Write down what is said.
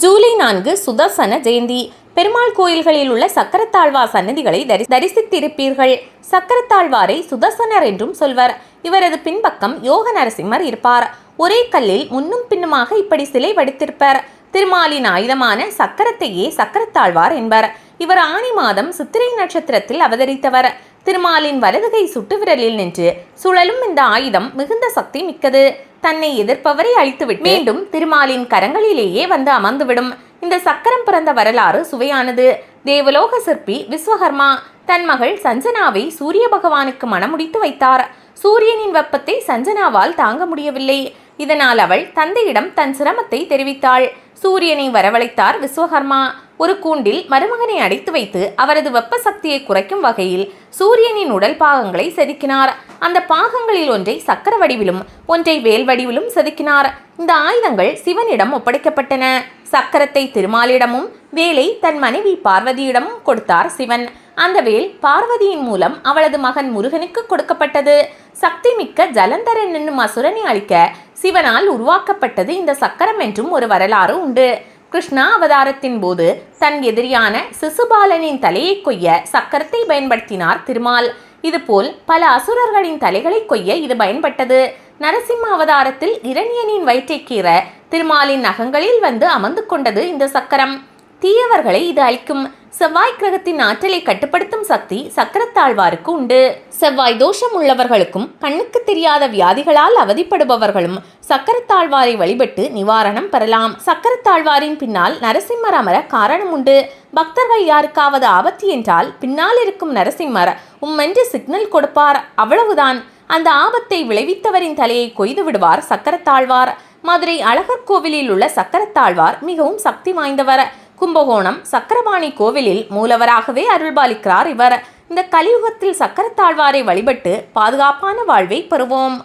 ஜூலை நான்கு சுதர்சன ஜெயந்தி. பெருமாள் கோயில்களில் உள்ள சக்கரத்தாழ்வார் சன்னதிகளை தரி தரிசித்திருப்பீர்கள். சக்கரத்தாழ்வாரை சுதர்சனர் என்றும் சொல்வர். இவரது பின்பக்கம் யோக நரசிம்மர் இருப்பார். ஒரே கல்லில் முன்னும் பின்னுமாக இப்படி சிலை வடித்திருப்பர். திருமாலின் ஆயுதமான சக்கரத்தையே சக்கரத்தாழ்வார் என்பர். இவர் ஆனி மாதம் சித்திரை நட்சத்திரத்தில் அவதரித்தவர். திருமாலின் வலதுகை சுட்டு விரலில் நின்று சுழலும் இந்த ஆயுதம் மிகுந்த சக்தி மிக்கது தன்னை எதிர்ப்பவரை அழித்துவிட்டு மீண்டும் திருமாலின் கரங்களிலேயே வந்து அமர்ந்துவிடும். இந்த சக்கரம் பிறந்த வரலாறு சுவையானது. தேவலோக சிற்பி விஸ்வகர்மா தன் மகள் சஞ்சனாவை சூரிய பகவானுக்கு மனமுடித்து வைத்தார். சூரியனின் வெப்பத்தை சஞ்சனாவால் தாங்க முடியவில்லை. இதனால் அவள் தந்தையிடம் தன் சிரமத்தை தெரிவித்தாள். சூரியனை வரவழைத்தார் விஸ்வகர்மா. ஒரு கூண்டில் மருமகனை அடைத்து வைத்து அவரது வெப்ப சக்தியை குறைக்கும் வகையில் சூரியனின் உடல் பாகங்களை செதுக்கினார். அந்த பாகங்களில் ஒன்றை சக்கர வடிவிலும் ஒன்றை வேல் வடிவிலும் செதுக்கினார். இந்த ஆயுதங்கள் சிவனிடம் ஒப்படைக்கப்பட்டன. சக்கரத்தை திருமாலிடமும் வேலை தன் மனைவி பார்வதியிடமும் கொடுத்தார் சிவன். அந்த வேல் பார்வதியின் மூலம் அவளது மகன் முருகனுக்கு கொடுக்கப்பட்டது. சக்தி மிக்க ஜலந்தரன் என்னும் அசுரனை அழிக்க சிவனால் உருவாக்கப்பட்டது இந்த சக்கரம் என்றும் ஒரு வரலாறு உண்டு. கிருஷ்ணா அவதாரத்தின் போது தன் எதிரியான சிசுபாலனின் தலையை கொய்ய சக்கரத்தை பயன்படுத்தினார் திருமால். இதுபோல் பல அசுரர்களின் தலைகளை கொய்ய இது பயன்பட்டது. நரசிம்ம அவதாரத்தில் இரணியனின் வயிற்றை கீற திருமாலின் நகங்களில் வந்து அமர்ந்து கொண்டது இந்த சக்கரம். தீயவர்களை இது அழிக்கும். செவ்வாய் கிரகத்தின் ஆற்றலை கட்டுப்படுத்தும் சக்தி சக்கரத்தாழ்வாருக்கு உண்டு. செவ்வாய் தோஷம் உள்ளவர்களுக்கும் கண்ணுக்கு தெரியாத வியாதிகளால் அவதிப்படுபவர்களும் சக்கரத்தாழ்வாரை வழிபட்டு நிவாரணம் பெறலாம். சக்கரத்தாழ்வாரின் பின்னால் நரசிம்மர் அமர காரணம் உண்டு. பக்தர்கள் யாருக்காவது ஆபத்து என்றால் பின்னால் இருக்கும் நரசிம்மர் உம்மென்று சிக்னல் கொடுப்பார். அவ்வளவுதான். அந்த ஆபத்தை விளைவித்தவரின் தலையை கொய்து விடுவார் சக்கரத்தாழ்வார். மதுரை அழகர் கோவிலில் உள்ள சக்கரத்தாழ்வார் மிகவும் சக்தி வாய்ந்தவர். கும்பகோணம் சக்கரபாணி கோவிலில் மூலவராகவே அருள்பாலிக்கிறார் இவர். இந்த கலியுகத்தில் சக்கரத்தாழ்வாரை வழிபட்டு பாதுகாப்பான வாழ்வை பெறுவோம்.